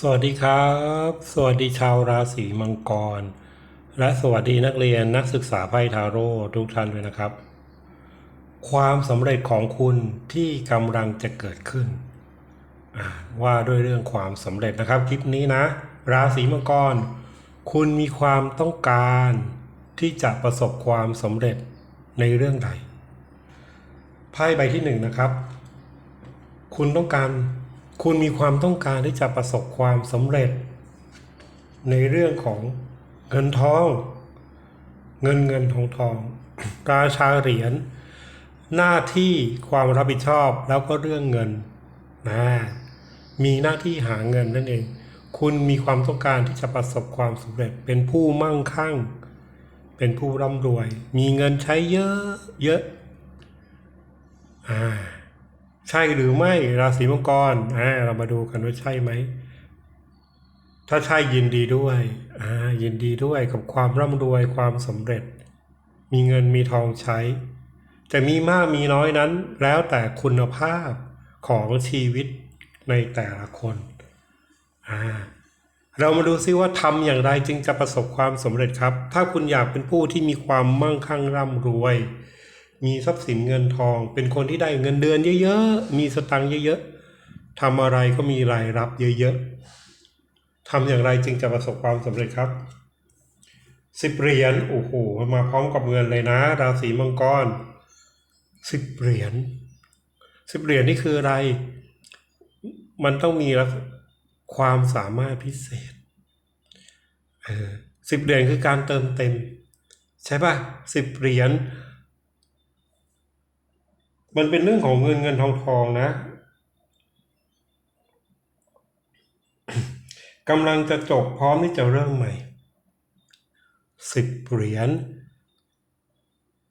สวัสดีครับ สวัสดีชาวราศีมังกร และสวัสดีนักเรียนนักศึกษาไพ่ทาโร่ทุกท่านด้วยนะครับ ความสำเร็จของคุณที่กำลังจะเกิดขึ้น ว่าด้วยเรื่องความสำเร็จนะครับคลิปนี้นะ ราศีมังกร คุณมีความต้องการที่จะประสบความสำเร็จในเรื่องใดไพ่ใบที่หนึ่งนะครับ คุณต้องการ คุณมีความต้องการที่จะประสบความสำเร็จ ในเรื่องของเงินทอง เงินเงินทองทองราชาเหรียญหน้าที่ความรับผิดชอบแล้วก็เรื่องเงินนะมีหน้าที่หาเงินนั่นเอง คุณมีความต้องการที่จะประสบความสำเร็จ เป็นผู้มั่งคั่ง เป็นผู้ร่ำรวย มีเงินใช้เยอะเยอะอ่า ใช่หรือไม่ราศีมังกรอ่าเรามาดูกันว่าใช่ไหม ถ้าใช่ยินดีด้วยอ่ายินดีด้วยกับความร่ำรวยความสำเร็จ มีเงินมีทองใช้ แต่มีมากมีน้อยนั้น แล้วแต่คุณภาพของชีวิตในแต่ละคนอ่าเรามาดูซิว่าทำอย่างไรจึงจะประสบความสำเร็จครับ ถ้าคุณอยากเป็นผู้ที่มีความมั่งคั่งร่ำรวย มีทรัพย์สินเงินทอง เป็นคนที่ได้เงินเดือนเยอะๆ มีสตังค์เยอะๆทำอะไรก็มีรายรับเยอะๆทำอย่างไรจึงจะประสบความสำเร็จครับสิบเหรียญโอ้โหมาพร้อมกับเงินเลยนะ ราศีมังกรสิบเหรียญสิบเหรียญนี่คืออะไร มันต้องมีความสามารถพิเศษสิบเหรียญคือการเติมเต็ม ใช่ป่ะสิบเหรียญ มันเป็นเรื่องของเงินเงินทองทองนะกำลังจะจบพร้อมที่จะเริ่มใหม่สิบเหรียญ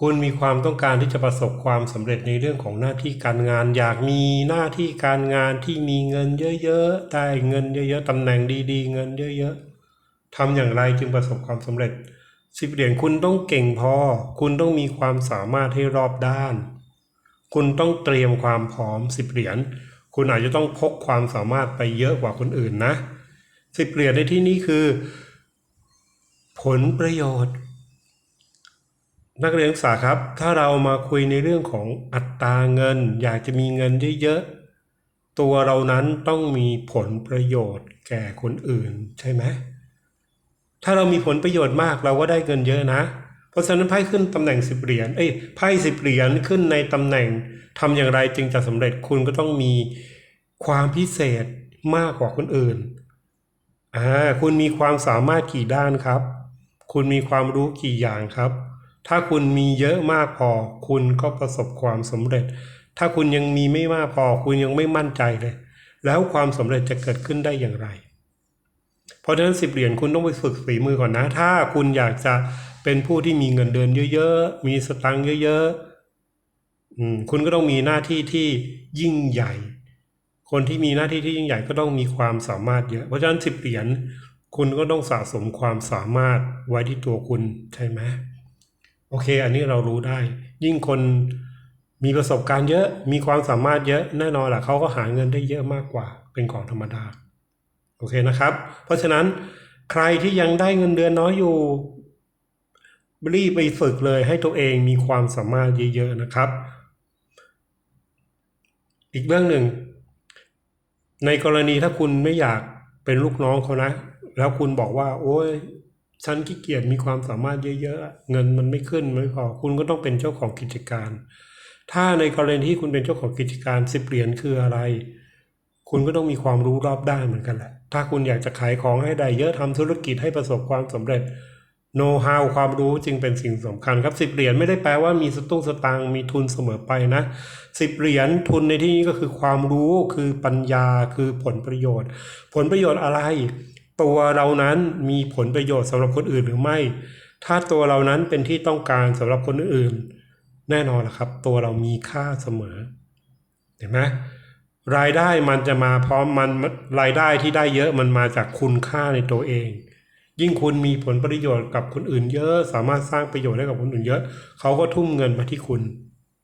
คุณมีความต้องการที่จะประสบความสำเร็จในเรื่องของหน้าที่การงาน อยากมีหน้าที่การงานที่มีเงินเยอะๆได้เงินเยอะๆตำแหน่งดีๆ เงินเยอะๆทำอย่างไรจึงประสบความสำเร็จสิบเหรียญคุณต้องเก่งพอ คุณต้องมีความสามารถให้รอบด้าน คุณต้องเตรียมความพร้อมสิบเหรียญ คุณอาจจะต้องพกความสามารถไปเยอะกว่าคนอื่นนะสิบเหรียญในที่นี้คือ ผลประโยชน์ นักเรียนศึกษาครับ ถ้าเรามาคุยในเรื่องของอัตราเงิน อยากจะมีเงินเยอะๆตัวเรานั้นต้องมีผลประโยชน์แก่คนอื่นใช่ไหมถ้าเรามีผลประโยชน์มากเราก็ได้เงินเยอะนะ เพราะฉะนั้นไพ่ขึ้นตำแหน่งสิบเหรียญเอ้ยไพ่สิบเหรียญขึ้นในตำแหน่งทำอย่างไรจึงจะสำเร็จคุณก็ต้องมีความพิเศษมากกว่าคนอื่นอ่าคุณมีความสามารถกี่ด้านครับ คุณมีความรู้กี่อย่างครับ ถ้าคุณมีเยอะมากพอ คุณก็ประสบความสำเร็จ ถ้าคุณยังมีไม่มากพอ คุณยังไม่มั่นใจเลย แล้วความสำเร็จจะเกิดขึ้นได้อย่างไร เพราะฉะนั้นสิบเหรียญคุณต้องไปฝึกฝีมือก่อนนะ ถ้าคุณอยากจะ เป็นผู้ที่มีเงินเดือนเยอะๆ มีสตังค์เยอะๆคุณก็ต้องมีหน้าที่ที่ยิ่งใหญ่ คนที่มีหน้าที่ที่ยิ่งใหญ่ก็ต้องมีความสามารถเยอะ เพราะฉะนั้นสิบเหรียญคุณก็ต้องสะสมความสามารถไว้ที่ตัวคุณใช่ไหมโอเค อันนี้เรารู้ได้ ยิ่งคนมีประสบการณ์เยอะ มีความสามารถเยอะแน่นอนแหละเขาก็หาเงินได้เยอะมากกว่า เป็นของธรรมดา โอเคนะครับ เพราะฉะนั้นใครที่ยังได้เงินเดือนน้อยอยู่ รีบไปฝึกเลยให้ตัวเองมีความสามารถเยอะๆนะครับ อีกเรื่องหนึ่ง ในกรณีถ้าคุณไม่อยากเป็นลูกน้องเขานะ แล้วคุณบอกว่า โอ้ยฉันขี้เกียจมีความสามารถเยอะๆ เงินมันไม่ขึ้นไม่พอ คุณก็ต้องเป็นเจ้าของกิจการ ถ้าในกรณีที่คุณเป็นเจ้าของกิจการสิบเหรียญคืออะไร คุณก็ต้องมีความรู้รอบด้านเหมือนกันแหละ ถ้าคุณอยากจะขายของให้ได้เยอะทำธุรกิจให้ประสบความสำเร็จ โน้ตฮาวความรู้จึงเป็นสิ่งสำคัญครับสิบเหรียญไม่ได้แปลว่ามีสตุ้งสตางค์มีทุนเสมอไปนะสิบเหรียญทุนในที่นี้ก็คือความรู้คือปัญญาคือผลประโยชน์ ผลประโยชน์อะไร ตัวเรานั้นมีผลประโยชน์สำหรับคนอื่นหรือไม่ ถ้าตัวเรานั้นเป็นที่ต้องการสำหรับคนอื่น แน่นอนละครับ ตัวเรามีค่าเสมอ เห็นไหมรายได้มันจะมาพร้อมมันรายได้ที่ได้เยอะมันมาจากคุณค่าในตัวเอง ยิ่งคุณมีผลประโยชน์กับคนอื่นเยอะ สามารถสร้างประโยชน์ให้กับคนอื่นเยอะ เขาก็ทุ่มเงินมาที่คุณ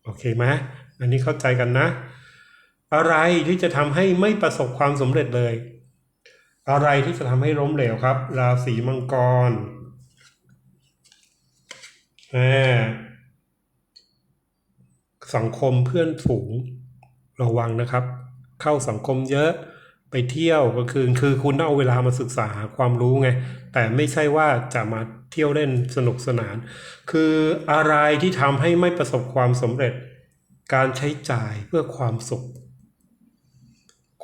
โอเคไหมอันนี้เข้าใจกันนะ อะไรที่จะทำให้ไม่ประสบความสำเร็จเลย อะไรที่จะทำให้ล้มเหลวครับ ราศีมังกรแหมสังคมเพื่อนฝูงระวังนะครับ เข้าสังคมเยอะ ไปเที่ยวก็คือคือคุณต้องเอาเวลามาศึกษาหาความรู้ไง แต่ไม่ใช่ว่าจะมาเที่ยวเล่นสนุกสนาน คืออะไรที่ทำให้ไม่ประสบความสำเร็จ การใช้จ่ายเพื่อความสุข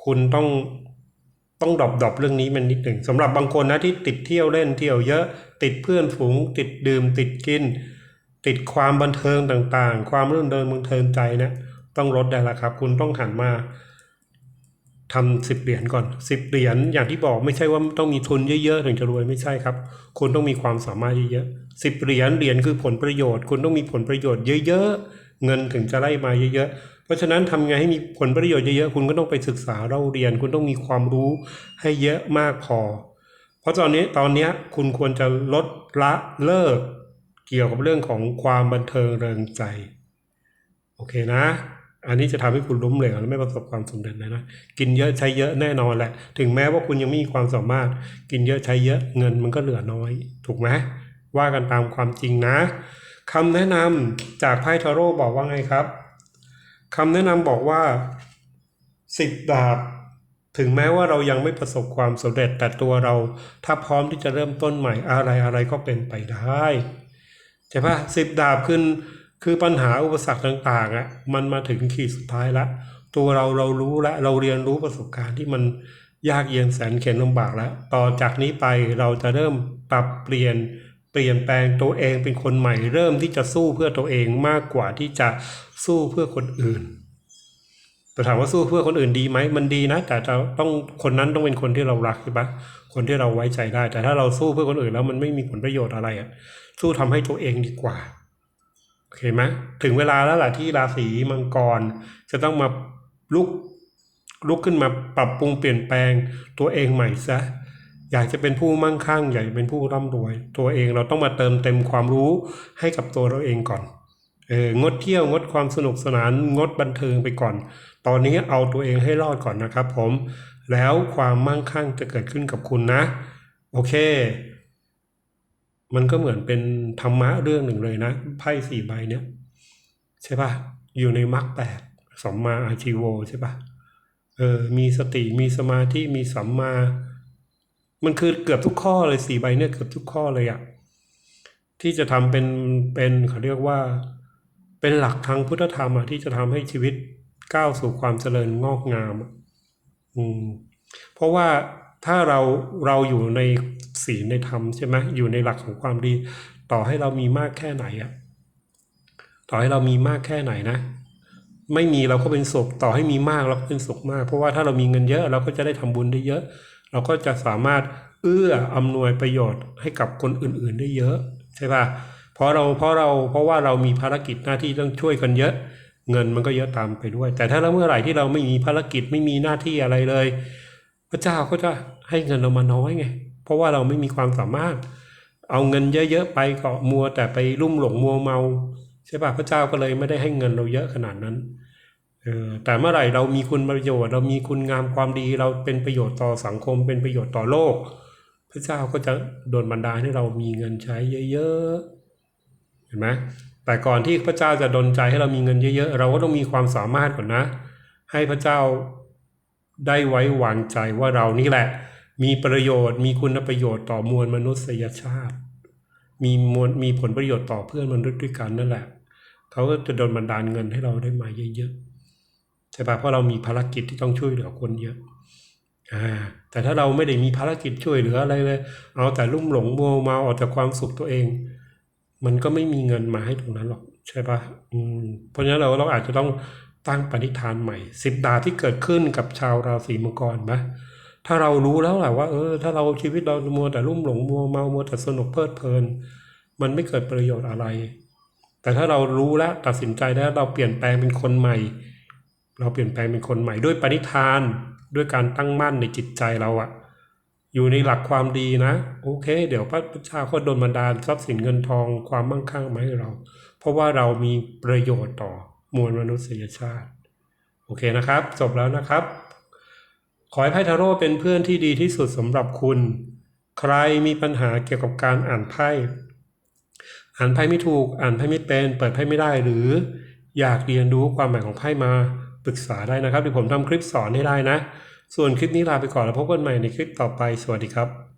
คุณต้องต้องดรอปดรอปเรื่องนี้มันนิดหนึ่งสำหรับบางคนนะที่ติดเที่ยวเล่นเที่ยวเยอะ ติดเพื่อนฝูง ติดดื่ม ติดกิน ติดความบันเทิงต่างๆ ความรื่นเริงบันเทิงใจเนี่ยต้องลดได้ละครับ คุณต้องหันมา ทำสิบเหรียญก่อนสิบเหรียญอย่างที่บอกไม่ใช่ว่าต้องมีทุนเยอะๆถึงจะรวยไม่ใช่ครับ คุณต้องมีความสามารถเยอะๆสิบเหรียญเหรียญคือผลประโยชน์ คุณต้องมีผลประโยชน์เยอะๆเงินถึงจะไล่มาเยอะๆเพราะฉะนั้นทำไงให้มีผลประโยชน์เยอะๆคุณก็ต้องไปศึกษาเราเรียน คุณต้องมีความรู้ให้เยอะมากพอ เพราะตอนนี้ตอนนี้คุณควรจะลดละเลิก เกี่ยวกับเรื่องของความบันเทิงเริงใจ โอเคนะ อันนี้จะทำให้คุณล้มเหลวและไม่ประสบความสำเร็จเลยนะ กินเยอะใช้เยอะแน่นอนแหละ ถึงแม้ว่าคุณยังไม่มีความสามารถ กินเยอะใช้เยอะเงินมันก็เหลือน้อย ถูกไหมว่ากันตามความจริงนะคำแนะนำจากไพ่ทาโร่บอกว่าไงครับคำแนะนำบอกว่าสิบดาบถึงแม้ว่าเรายังไม่ประสบความสำเร็จแต่ตัวเรา ถ้าพร้อมที่จะเริ่มต้นใหม่อะไรอะไรก็เป็นไปได้ใช่ปะสิบดาบขึ้น คือปัญหาอุปสรรคต่างๆอะมันมาถึงขีดสุดท้ายละ ตัวเราเรารู้ละเราเรียนรู้ประสบการณ์ที่มันยากเย็นแสนเข็ญลำบากแล้ว ต่อจากนี้ไปเราจะเริ่มปรับเปลี่ยนเปลี่ยนแปลงตัวเองเป็นคนใหม่ เริ่มที่จะสู้เพื่อตัวเองมากกว่าที่จะสู้เพื่อคนอื่นแต่ถามว่าสู้เพื่อคนอื่นดีไหมมันดีนะ แต่จะต้องคนนั้นต้องเป็นคนที่เรารักใช่ปะคนที่เราไว้ใจได้ แต่ถ้าเราสู้เพื่อคนอื่นแล้วมันไม่มีผลประโยชน์อะไรอะสู้ทำให้ตัวเองดีกว่า โอเคไหมถึงเวลาแล้วล่ะที่ราศีมังกร จะต้องมาลุกลุกขึ้นมาปรับปรุงเปลี่ยนแปลงตัวเองใหม่ซะอยากจะเป็นผู้มั่งคั่งอยากจะเป็นผู้ร่ำรวย ตัวเองเราต้องมาเติมเต็มความรู้ให้กับตัวเราเองก่อนเอองดเที่ยวงดความสนุกสนานงดบันเทิงไปก่อน ตอนนี้เอาตัวเองให้รอดก่อนนะครับผม แล้วความมั่งคั่งจะเกิดขึ้นกับคุณนะ โอเค มันก็เหมือนเป็นธรรมะเรื่องหนึ่งเลยนะ ไพ่สี่ใบเนี้ยใช่ปะอยู่ในมรรคแปดสัมมาอาชีโวใช่ปะเออมีสติมีสมาธิมีสัมมา มันคือเกือบทุกข้อเลยสี่ใบเนี่ยเกือบทุกข้อเลยอะที่จะทำเป็นเป็นเขาเรียกว่า เป็นหลักทางพุทธธรรมอะที่จะทำให้ชีวิตก้าวสู่ความเจริญงอกงาม อืมเพราะว่าถ้าเราเราอยู่ใน ศีลในธรรมใช่ไหมอยู่ในหลักของความดี ต่อให้เรามีมากแค่ไหนอะต่อให้เรามีมากแค่ไหนนะ ไม่มีเราก็เป็นสุขต่อให้มีมากเราก็เป็นสุขมาก เพราะว่าถ้าเรามีเงินเยอะเราก็จะได้ทำบุญได้เยอะ เราก็จะสามารถเอื้ออำนวยประโยชน์ให้กับคนอื่นๆได้เยอะใช่ป่ะเพราะเราเพราะเราเพราะว่าเรามีภารกิจหน้าที่ต้องช่วยกันเยอะ เงินมันก็เยอะตามไปด้วย แต่ถ้าเราเมื่อไหร่ที่เราไม่มีภารกิจไม่มีหน้าที่อะไรเลย พระเจ้าก็จะให้เงินเรามาน้อยไง เพราะว่าเราไม่มีความสามารถ เอาเงินเยอะๆไปก็มัวแต่ไปลุ่มหลงมัวเมาใช่ป่ะพระเจ้าก็เลยไม่ได้ให้เงินเราเยอะขนาดนั้นออแต่เมื่อไหร่เรามีคุณประโยชน์ เรามีคุณงามความดี เราเป็นประโยชน์ต่อสังคม เป็นประโยชน์ต่อโลก พระเจ้าก็จะโดนบันดาลให้เรามีเงินใช้เยอะๆเห็นไหมแต่ก่อนที่พระเจ้าจะดลใจให้เรามีเงินเยอะๆเราก็ต้องมีความสามารถก่อนนะ ให้พระเจ้าได้ไว้วางใจว่าเรานี่แหละ มีประโยชน์ มีคุณประโยชน์ต่อมวลมนุษยชาติ มีมวลมีผลประโยชน์ต่อเพื่อนมนุษย์ด้วยกันนั่นแหละ เขาก็จะโดนบันดาลเงินให้เราได้มาเยอะๆใช่ปะเพราะเรามีภารกิจที่ต้องช่วยเหลือคนเยอะอ่าแต่ถ้าเราไม่ได้มีภารกิจช่วยเหลืออะไรเลย เอาแต่ลุ่มหลงมัวเมาเอาแต่ความสุขตัวเอง มันก็ไม่มีเงินมาให้ตรงนั้นหรอกใช่ปะอืมเพราะฉะนั้นเราเราอาจจะต้องตั้งปณิธานใหม่สิบดาที่เกิดขึ้นกับชาวราศีมังกรนะ ถ้าเรารู้แล้วแหละว่าเออถ้าเราชีวิตเรามัวแต่ลุ่มหลงมัวเมามัวแต่สนุกเพลิดเพลิน มันไม่เกิดประโยชน์อะไร แต่ถ้าเรารู้แล้วตัดสินใจแล้วเราเปลี่ยนแปลงเป็นคนใหม่ เราเปลี่ยนแปลงเป็นคนใหม่ด้วยปณิธานด้วยการตั้งมั่นในจิตใจเราอะอยู่ในหลักความดีนะ โอเค เดี๋ยวพระพุทธเจ้าก็โดนบันดาลทรัพย์สินเงินทองความมั่งคั่งมาให้เรา เพราะว่าเรามีประโยชน์ต่อมวลมนุษยชาติ โอเคนะครับ จบแล้วนะครับ ขอให้ไพ่ทาโร่เป็นเพื่อนที่ดีที่สุดสำหรับคุณ ใครมีปัญหาเกี่ยวกับการอ่านไพ่ อ่านไพ่ไม่ถูก อ่านไพ่ไม่เป็น เปิดไพ่ไม่ได้ หรืออยากเรียนรู้ความหมายของไพ่มาปรึกษาได้นะครับเดี๋ยวผมทำคลิปสอนให้ได้นะ ส่วนคลิปนี้ลาไปก่อนแล้วพบกันใหม่ในคลิปต่อไป สวัสดีครับ